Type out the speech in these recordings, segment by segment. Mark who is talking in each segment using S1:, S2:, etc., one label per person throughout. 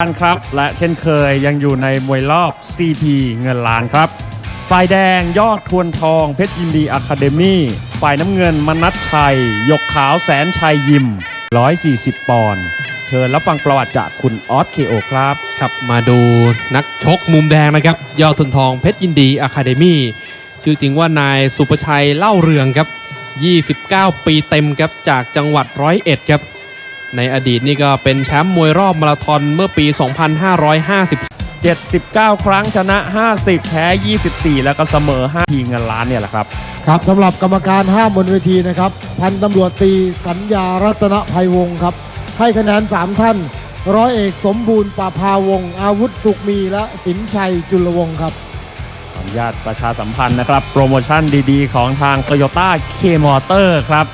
S1: านครับและเช่นเคยยังอยู่ในมวยรอบ CP เงินล้านครับฝ่ายแดงยอดทวนทองเพชรยินดีอะคาเดมี่ฝ่ายน้ำเงินมนัทชัย ยกขาวแสนชัยยิม 140 ปอนด์เชิญรับฟังประวัติจากคุณออสเคโอครับ
S2: ครับมาดูนักชกมุมแดงนะครับ ยอดทุนทองเพชรยินดีอะคาเดมี่ชื่อจริงว่านายสุประชัยเล่าเรืองครับ 29 ปีเต็มครับจากจังหวัดร้อยเอ็ดครับ ในอดีตนี่ก็เป็นแชมป์มวยรอบมาราธอนเมื่อปี 2550
S1: 79 ครั้งชนะ 50 แพ้ 24 แล้วก็เสมอ 5 ทีเงินล้านเนี่ยแหละครับ
S3: ครับสำหรับกรรมการห้ามบนเวทีนะครับ พันตำรวจตรีสัญญารัตนภัยวงศ์ครับ ให้คะแนน 3 ท่าน ร้อยเอกสมบูรณ์ปราภาวงศ์อาวุธสุขมีและสินชัยจุลวงศ์ครับ
S1: ขออนุญาตประชาสัมพันธ์นะครับ โปรโมชั่นดีๆ ของทาง Toyota K Motor ครับ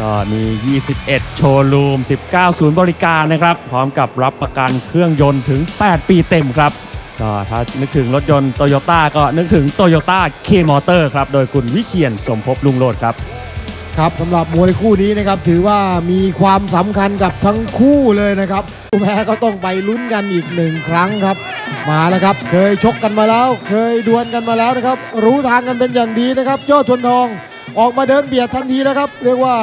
S1: ก็มี 21 โชว์รูม 19 ศูนย์บริการนะครับ พร้อมกับรับประกันเครื่องยนต์ถึง 8 ปีเต็มครับ ก็ถ้านึกถึงรถยนต์โตโยต้าก็นึกถึง Toyota K Motor ครับ โดยคุณวิเชียนสมภพลุงโลดครับ
S3: ครับสำหรับมวยคู่นี้นะครับถือว่ามีความสำคัญกับทั้งคู่เลยนะครับผู้แพ้ก็ต้องไปลุ้นกันอีกหนึ่งครั้งครับ มาแล้วครับ เคยชกกันมาแล้ว เคยดวลกันมาแล้วนะครับ รู้ทางกันเป็นอย่างดีนะครับยอดทวนทอง ออกมาเดินเบียดทันทีแล้วครับ เรียกว่า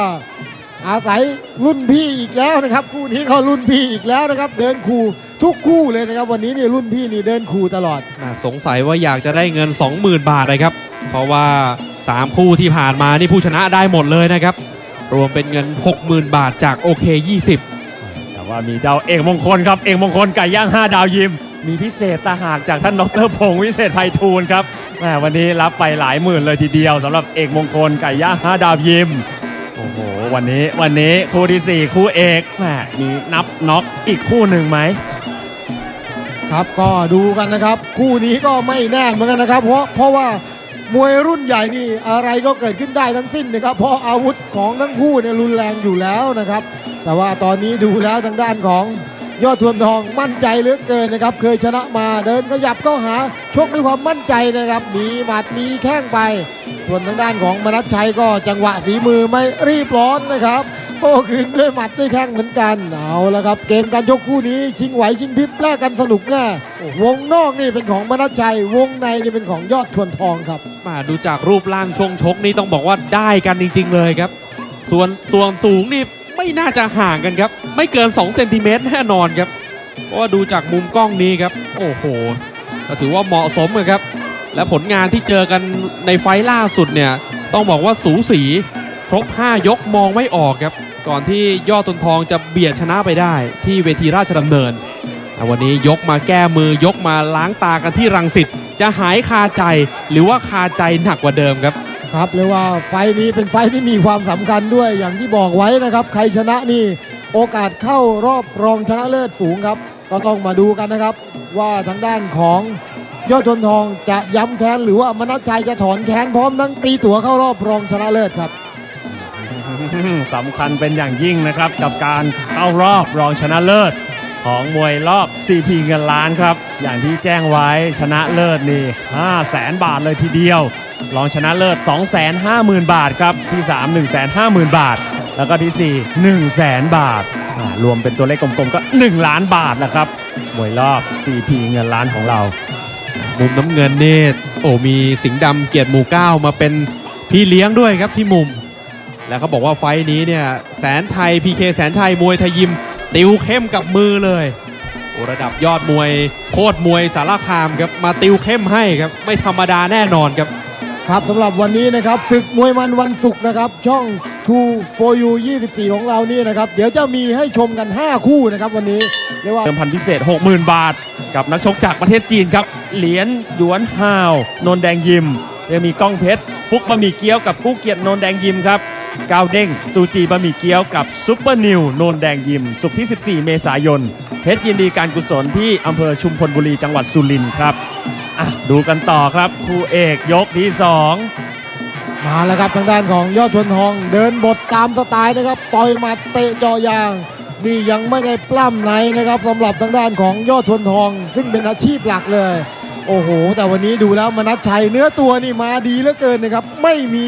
S3: อาศัยรุ่นพี่อีกแล้วนะครับ คู่นี้ก็รุ่นพี่อีกแล้วนะครับ เดินคู่ทุกคู่เลยนะครับ วันนี้นี่รุ่นพี่นี่เดินคู่ตลอด
S2: น่าสงสัยว่าอยากจะได้เงิน 20,000 บาทเลยครับ เพราะว่า 3 คู่ที่ผ่านมานี่ผู้ชนะได้หมดเลยนะครับ รวมเป็นเงิน 60,000 บาทจากโอเค 20
S1: แต่ว่ามีเจ้าเอกมงคลครับ เอกมงคลไก่ย่าง 5 ดาวยิม มีพิเศษตาหากจากท่านดรพงศ์วิเศษไพฑูรย์ครับ แหมวันนี้รับไปหลายหมื่นเลยทีเดียวสำหรับเอกมงคลไก่ย่าง5ดาวยิม โอ้โห วันนี้วันนี้คู่ที่ 4 คู่เอกแหมมีนับน็อกอีกคู่หนึ่งไหม
S3: ครับก็ดูกันนะครับ คู่นี้ก็ไม่แน่เหมือนกันนะครับ เพราะเพราะว่ามวยรุ่นใหญ่นี่อะไรก็เกิดขึ้นได้ทั้งสิ้นนะครับเพราะอาวุธของทั้งคู่เนี่ยรุนแรงอยู่แล้วนะครับ แต่ว่าตอนนี้ดูแล้วทางด้านของ ยอดทวนทองมั่นใจเหลือเกินนะครับ เคยชนะมาเดินขยับเข้าหาชกด้วยความมั่นใจนะครับ มีหมัดมีแข้งไป ส่วนทางด้านของมนัชชัยก็จังหวะฝีมือไม่รีบร้อนนะครับโต้คืนด้วยหมัดด้วยแข้งเหมือนกันเอาละครับ เกมการชกคู่นี้ชิงไหวชิงพริบแลกกันสนุกแน่วงนอกนี่เป็นของมนัชชัยวงในนี่เป็นของยอดทวนทองครับ
S2: มาดูจากรูปร่างช่วงชกนี่ต้องบอกว่าได้กันจริง ๆ เลยครับ ส่วนส่วนสูงนี่ ไม่น่าจะห่างกันครับ ไม่เกิน2เซนติเมตรแน่นอนครับ เพราะว่าดูจากมุมกล้องนี้ครับ โอ้โหก็ถือว่าเหมาะสมเลยครับ และผลงานที่เจอกันในไฟล่าสุดเนี่ย ต้องบอกว่าสูสีครบ 5 ยกมองไม่ออกครับ ก่อนที่ยอดตนทองจะเบียดชนะไปได้ ที่เวทีราชดำเนิน วันนี้ยกมาแก้มือยกมาล้างตากันที่รังสิตจะหายคาใจหรือว่าคาใจหนักกว่าเดิมครับ
S3: ครับเรียกว่าไฟนี้เป็นไฟที่มีความสำคัญด้วยอย่างที่บอกไว้นะครับ ใครชนะนี่โอกาสเข้ารอบรองชนะเลิศสูงครับ ก็ต้องมาดูกันนะครับ ว่าทางด้านของยอดทนทองจะย้ำแค้นหรือว่ามนัชชัยจะถอนแค้นพร้อมทั้งตีตั๋วเข้ารอบรองชนะเลิศครับ
S1: สำคัญเป็นอย่างยิ่งนะครับ กับการเข้ารอบรองชนะเลิศ ของมวยรอบ CP เงินล้านครับ อย่างที่แจ้งไว้ชนะเลิศนี่5 0 0แสนบาทเลยทีเดียว รองชนะเลิศ 250,000 บาทครับ ที่ 3 150,000 บาท แล้วก็ที่ 4 1 0 0 0 0 0 บาท รวมเป็นตัวเลขกลมๆ ก็ 1 ล้านบาทนะครับมวยรอบ CP เงินล้านของเรา
S2: มุมน้ำเงินนี่โอ้มีสิงห์ดำเกียรติหมู่เก้ามาเป็นพี่เลี้ยงด้วยครับที่มุม แล้วเขาบอกว่าไฟนี้เนี่ยแสนชัยพีเคแสนชัยมวยไทยยิม ติวเข้มกับมือเลยโอ้ระดับยอดมวยโคตรมวยสารคามครับมาติวเข้มให้ครับ ไม่ธรรมดาแน่นอนครับ
S3: ครับสำหรับวันนี้นะครับศึกมวยมันวันศุกร์นะครับ ช่อง2 for you 24 ของเรานี่นะครับ เดี๋ยวจะมีให้ชมกัน 5 คู่นะครับ วันนี้เรียกว่า
S1: เติมพันพิเศษ 60,000 บาท กับนักชกจากประเทศจีนครับ เหรียญหยวนฮาวนนแดงยิมยังมีก้องเพชร ฟุกบะหมี่เกี๊ยวกับกู้เกียรตินนแดงยิมครับก้าวเด้งซูจีบะหมี่เกี๊ยวกับซุปเปอร์นิวนนแดงยิม สุขที่ 14 เมษายนเพชรยินดีการกุศลที่อำเภอชุมพลบุรีจังหวัดสุรินทร์ครับ อะดูกันต่อครับคู่เอกยกที่ 2
S3: มาแล้วครับทางด้านของยอดทวนทอง เดินบทตามสไตล์นะครับต่อยหมัดเตะจอยาง นี่ยังไม่ได้ปล้ำไหนนะครับสำหรับทางด้านของยอดทวนทอง ซึ่งเป็นอาชีพหลักเลย โอ้โห แต่วันนี้ดูแล้วมนัชชัยเนื้อตัวนี่มาดีเหลือเกินนะครับ ไม่มี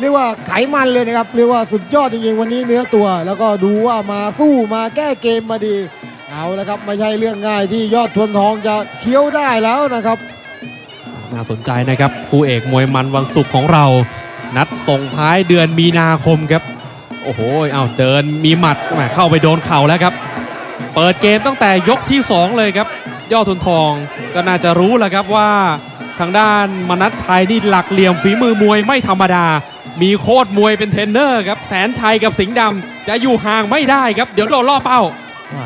S3: เรียกว่าไขมันเลยนะครับเรียกว่าสุดยอดจริงๆวันนี้เนื้อตัว แล้วก็ดูว่ามาสู้มาแก้เกมมาดี เอาละครับไม่ใช่เรื่องง่ายที่ยอดทวนทองจะเคี้ยวได้แล้วนะครับ
S2: น่าสนใจนะครับคู่เอกมวยมันวันศุกร์ของเรา นัดส่งท้ายเดือนมีนาคมครับ โอ้โหเอาเดินมีหมัดหมเข้าไปโดนเข่าแล้วครับ เปิดเกมตั้งแต่ยกที่ 2 เลยครับ ยอดทุนทองก็น่าจะรู้แหละครับว่าทางด้านมนัทชัยนี่หลักเหลี่ยมฝีมือมวยไม่ธรรมดา มีโคตรมวยเป็นเทรนเนอร์ครับแสนชัยกับสิงห์ดำจะอยู่ห่างไม่ได้ครับ เดี๋ยวโดนล่อเป้า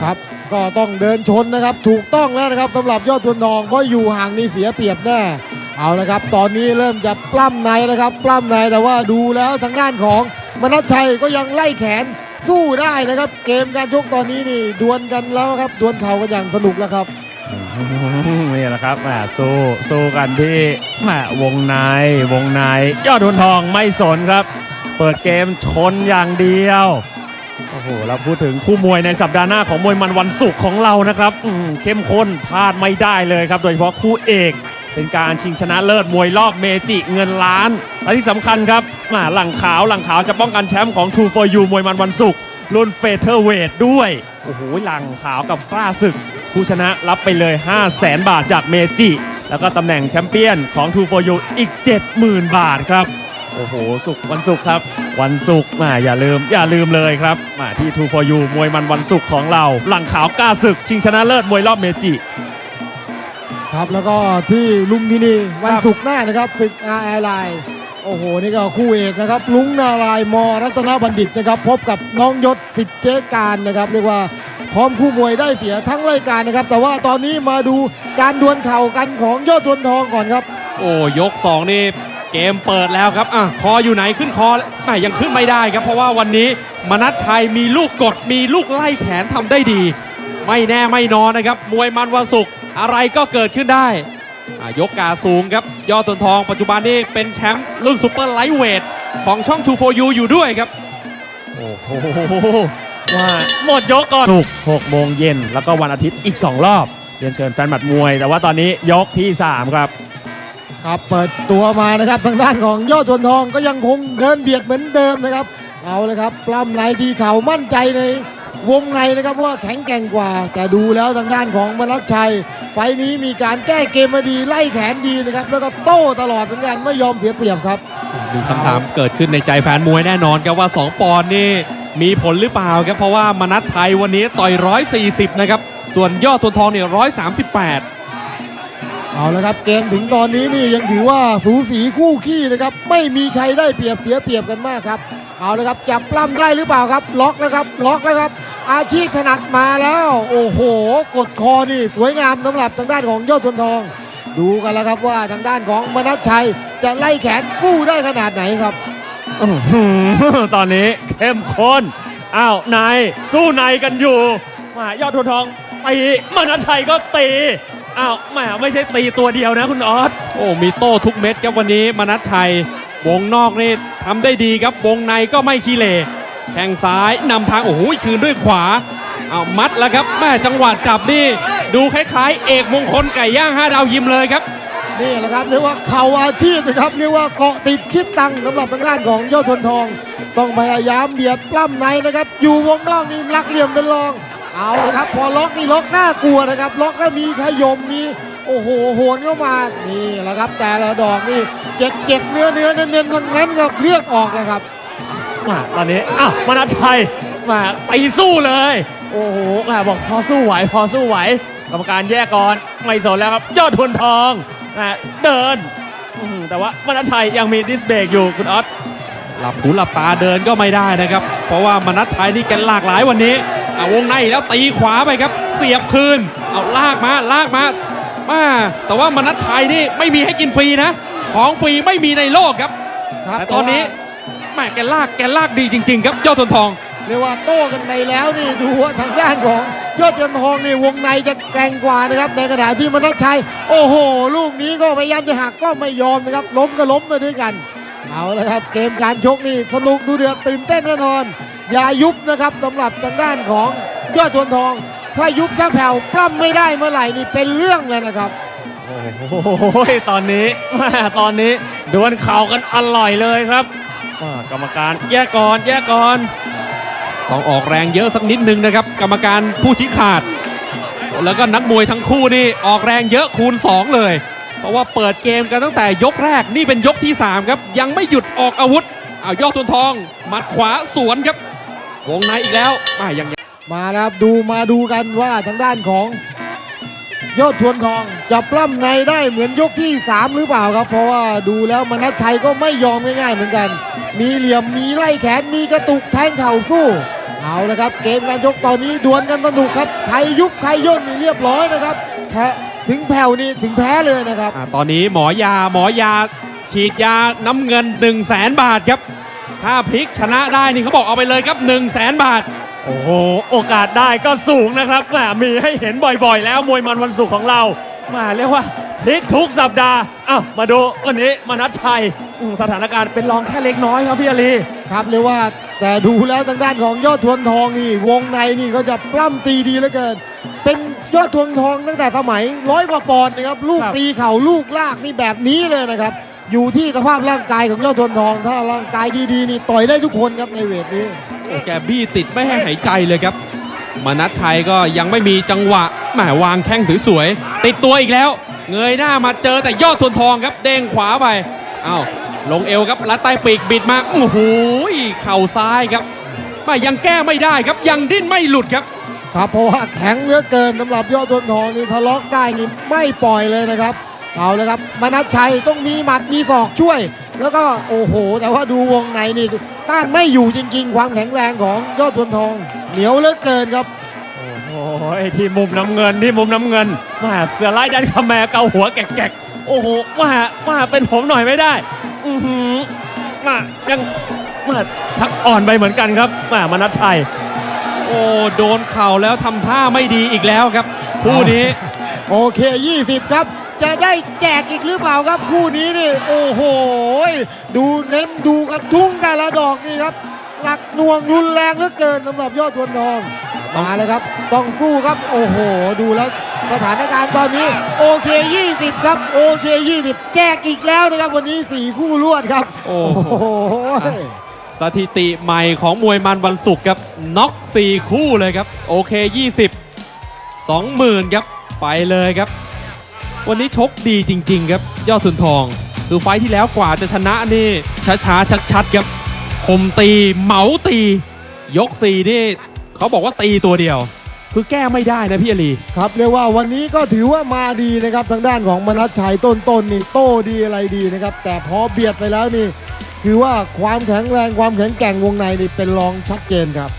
S3: ครับ ก็ต้องเดินชนนะครับ ถูกต้องแล้วนะครับสำหรับยอดทวนทองเพราะอยู่ห่างนี่เสียเปรียบแน่เอาละครับ ตอนนี้เริ่มจะปล้ำในแล้วครับ ปล้ำในแต่ว่าดูแล้วทางด้านของมนัชชัยก็ยังไล่แขนสู้ได้นะครับ เกมการชกตอนนี้นี่ดวลกันแล้วครับดวลเข่ากันอย่างสนุกแล้วครับ
S1: นี่แหละครับแหมสู้สู้กันที่แหมวงในวงในยอดทุนทองไม่สนครับ เปิดเกมชนอย่างเดียว โอ้โหเราพูดถึงคู่มวยในสัปดาห์หน้าของมวยมันวันศุกร์ของเรานะครับเข้มข้นพลาดไม่ได้เลยครับ โดยเฉพาะคู่เอก เป็นการชิงชนะเลิศมวยรอบเมจิเงินล้าน และที่สำคัญครับมาหลังขาวหลังขาวจะป้องกันแชมป์ของ True for You มวยมันวันศุกร์รุ่นเฟเธอร์เวทด้วย โอ้โหหลังขาวกับกล้าศึก ผู้ชนะรับไปเลย 5 0 0แสนบาทจากเมจิ แล้วก็ตำแหน่งแชมเปี้ยนของ True for You อีก 70,000 บาทครับ โอ้โหสุกร์วันศุกร์ครับ วันศุกร์มาอย่าลืม อย่าลืมเลยครับ มาที่ True for You มวยมันวันศุกร์ของเรา หลังขาวกล้าศึก ชิงชนะเลิศมวยรอบเมจิ
S3: ครับแล้วก็ที่ลุมพินีวัน
S1: ครับ
S3: ศุกร์หน้านะครับศึกอาแอร์ไลน์โอ้โห นี่ก็คู่เอกนะครับ ลุงนารายณ์มรัตนบัณฑิตนะครับ พบกับน้องยศสิทธิ์เจ๊การนะครับเรียกว่าพร้อมคู่มวยได้เสียทั้งรายการนะครับ แต่ว่าตอนนี้มาดูการดวลเข่ากันของยอดดวลทองก่อนครับ
S2: โอ้ยก2นี่ เกมเปิดแล้วครับอะคออยู่ไหนขึ้นคอแม่ยังขึ้นไม่ได้ครับ เพราะว่าวันนี้มนัทชัยมีลูกกดมีลูกไล่แขนทำได้ดี ไม่แน่ไม่นอนนะครับ มวยมันวันศุกร์อะไรก็เกิดขึ้นได้อะยกกาสูงครับ ยอดตนทองปัจจุบันนี้เป็นแชมป์รุ่นซูเปอร์ไลท์เวทของช่อง2 for you อยู่ด้วยครับ
S1: โอ้โหว่าหมดยกก่อนศุกร์6โมงเย็นแล้วก็วันอาทิตย์อีก 2 รอบเรียนเชิญแฟนหมัดมวย แต่ว่าตอนนี้ยกที่ 3 ครับ
S3: ครับเปิดตัวมานะครับทางด้านของยอดทวนทองก็ยังคงเดินเบียดเหมือนเดิมนะครับ เอาเลยครับปล้ำในทีเข่ามั่นใจในวงในนะครับว่าแข็งแกร่งกว่า แต่ดูแล้วทางด้านของมนัสชัย ไฟนี้มีการแก้เกมมาดีไล่แขนดีนะครับ แล้วก็โต้ตลอดเหมือนกันไม่ยอมเสียเปรียบครับ
S2: มีคำถามเกิดขึ้นในใจแฟนมวยแน่นอนครับว่า 2 ปอนด์นี่มีผลหรือเปล่าครับเพราะว่ามนัทชัยวันนี้ต่อย 140 นะครับ ส่วนยอดตัวทองเนี่ย138
S3: เอาละครับเกมถึงตอนนี้นี่ยังถือว่าสูสีคู่ขี้นะครับ ไม่มีใครได้เปรียบเสียเปรียบกันมากครับ เอาละครับจับปล้ำได้หรือเปล่าครับ ล็อกแล้วครับ ล็อกแล้วครับ อาชีพถนัดมาแล้ว โอ้โห กดคอนี่สวยงามสำหรับทางด้านของยอดทนทอง ดูกันแล้วครับว่าทางด้านของมนัสชัยจะไล่แขนสู้ได้ขนาดไหนครับ
S1: ตอนนี้เข้มข้นอ้าวนายสู้นายกันอยู่มายอดทนทองตีมนัชชัยก็ตี อ้าวแหมไม่ใช่ตีตัวเดียวนะคุณออส
S2: โอ้มีโต้ทุกเม็ดครับวันนี้มนัทชัยวงนอกนี่ทำได้ดีครับวงในก็ไม่ขี้เหร่แข้งซ้ายนำทางโอ้โหคืนด้วยขวาเอามัดแล้วครับแม่จังหวะจับนี่ ดูคล้ายๆ เอกมงคลไก่ย่างห้าดาวยิมเลยครับ
S3: นี่แหละครับเรียกว่าเข่าอาชีพนะครับเรียกว่าเกาะติดคิดตังค์สำหรับทางด้านของยอดทนทอง ต้องพยายามเบียดปล้ำในนะครับ อยู่วงนอกนี่ลักเหลี่ยมเป็นรอง เอาละครับพอล็อกนี่ล็อกน่ากลัวนะครับ ล็อกก็มีขยมมีโอ้โหโหนเข้ามานี่แหละครับ แต่ละดอกนี่เจ็บเจ็บเนื้อเนื้อเน้นๆทั้งนั้นครับเลือดออกนะครับ
S1: มาตอนนี้อ้าวมนัชชัยมาตีสู้เลย โอ้โหแหมาบอกพอสู้ไหวพอสู้ไหวกรรมการแยกก่อนไม่สนแล้วครับ ยอดทุนทองนะเดิน แต่ว่ามนัชชัยยังมีดิสเบรกอยู่คุณออส
S2: หลับหูหลับตาเดินก็ไม่ได้นะครับ เพราะว่ามนัทชัยนี่แกหลากหลายวันนี้อะวงในแล้วตีขวาไปครับ เสียบคืน เอาลากมาลากมามาแต่ว่ามนัทชัยนี่ไม่มีให้กินฟรีนะ ของฟรีไม่มีในโลกครับ
S3: ครับ
S2: แต่ตอนนี้แม่แกลากแกลากดีจริง ๆ ครับยอดทนทอง
S3: เรียกว่าโต้กันไปแล้วนี่ดูว่าทางด้านของยอดเทียนทองนี่วงในจะแกร่งกว่านะครับ ในขณะที่มนัสชัย โอ้โห ลูกนี้ก็พยายามจะหักก็ไม่ยอมนะครับ ล้มก็ล้มไปด้วยกัน เอาละครับเกมการชกนี่สนุกดูเดือดตื่นเต้นแน่นอน อย่ายุบนะครับสำหรับทางด้านของยอดทวนทอง ถ้ายุบชักแผ่วปล้ำไม่ได้เมื่อไหร่นี่เป็นเรื่องเลยนะครับ
S1: โอ้โหตอนนี้ตอนนี้ดวลเข่ากันอร่อยเลยครับกรรมการแยกก่อนแยกก่อน
S2: ต้องออกแรงเยอะสักนิดนึงนะครับ กรรมการผู้ชี้ขาด แล้วก็นักมวยทั้งคู่นี่ออกแรงเยอะคูณ 2 เลย เพราะว่าเปิดเกมกันตั้งแต่ยกแรกนี่เป็นยกที่ 3 ครับ ยังไม่หยุดออกอาวุธเอาวยอดทนทองหมัดขวาสวนครับ วงในอีกแล้วอ่ยัง
S3: มาครับดูมาดูกันว่าทางด้านของยอดทวนทองจะปล้ำในได้เหมือนยกที่ 3 หรือเปล่าครับ เพราะว่าดูแล้วมนัชชัยก็ไม่ยอมง่ายๆเหมือนกัน มีเหลี่ยมมีไล่แขนมีกระตุกแทงเข่าสู้เอาละครับ เกมการชกตอนนี้ดวลกันสนุกครับใครยุบใครย่นนี่เรียบร้อยนะครับแพ้ ถึงแผ่วนี่ถึงแพ้เลยนะครับ
S2: อะตอนนี้หมอยาหมอยาฉีดยาน้ำเงิน 1 0 0 0 0แสนบาทครับ ถ้าพลิกชนะได้นี่เขาบอกเอาไปเลยครับ1 0 0 0 0แสนบาท
S1: โอ้โห โอกาสได้ก็สูงนะครับแหมมีให้เห็นบ่อยๆ แล้วมวยมันวันศุกร์ของเราแหมาเรียกว่าพลิกทุกสัปดาห์อ้าวมาดูวันนี้มนัชชัยอืมสถานการณ์เป็นรองแค่เล็กน้อยครับพี่อาลี
S3: ครับเรียกว่าแต่ดูแล้วทางด้านของยอดทวนทองนี่วงในนี่เขาจะปล้ำตีดีเหลือเกิน เป็น ยอดทวนทองตั้งแต่สมัยร้อยกว่าปอนด์นะครับลูกตีเข่าลูกลากนี่แบบนี้เลยนะครับ อยู่ที่สภาพร่างกายของยอดทวนทอง ถ้าร่างกายดีๆนี่ต่อยได้ทุกคนครับในเวทนี้
S2: โอ้แกบี้ติดไม่ให้หายใจเลยครับ มนัทชัยก็ยังไม่มีจังหวะแหมวางแข้งสวยๆติดตัวอีกแล้ว เงยหน้ามาเจอแต่ยอดทนทองครับ เด้งขวาไปอ้าวลงเอวครับลัดใต้ปีกบิดมาโอ้โหเข่าซ้ายครับไม่ยังแก้ไม่ได้ครับยังดิ้นไม่หลุดครับ
S3: ครับเพราะว่าแข็งเหลือเกินสำหรับยอดทนทองนี่ทะเลาะได้นี่ไม่ปล่อยเลยนะครับ เอาเลยครับมนัชชัยต้องมีหมัดมีศอกช่วย แล้วก็โอ้โห แต่ว่าดูวงในนี่ต้านไม่อยู่จริง ๆ ความแข็งแรงของยอดทนทอง เหนียวเหลือเกินครับ
S1: โอ้โหที่มุมน้ำเงินที่มุมน้ำเงินมาเสือไล่ดันขแมเกาหัวแกกๆโอ้โหมาแหมาเป็นผมหน่อยไม่ได้ อือหือมายังมาชักอ่อนไปเหมือนกันครับมามนัชชัย
S2: โอ้โดนเข่าแล้วทำท่าไม่ดีอีกแล้วครับคู่นี้
S3: โอเค 20 ครับ จะได้แจกอีกหรือเปล่าครับคู่นี้นี่โอ้โหดูเน้นดูกระทุ้งแต่ละดอกนี่ครับหนักหน่วงรุนแรงเหลือเกินสำหรับยอดทวนทองมาเลยครับ ต้องสู้ครับโอ้โห ดูแล้วสถานการณ์ตอนนี้ โอเค 20 ครับ โอเค 20 แจกอีกแล้วนะครับวันนี้ 4 คู่รวดครับ
S2: โอ้
S3: โอ้
S2: โห
S3: โห
S2: สถิติใหม่ของมวยมันวันศุกร์ครับน็อก4คู่เลยครับโอเค 20 20,000ครับไปเลยครับ วันนี้ชกดีจริง ๆ ครับ ยอดทุนทอง คือไฟที่แล้วกว่าจะชนะนี่ช้าๆชัดๆครับคมตีเหมาตี ยก4นี่เขาบอกว่าตีตัวเดียว คือแก้ไม่ได้นะพี่อลี
S3: ครับเรียกว่าวันนี้ก็ถือว่ามาดีนะครับทางด้านของมนัสชัยต้นๆนี่โต้ดีอะไรดีนะครับ แต่พอเบียดไปแล้วนี่ คือว่าความแข็งแรงความแข็งแกร่งวงในนี่เป็นรองชัดเจนครับ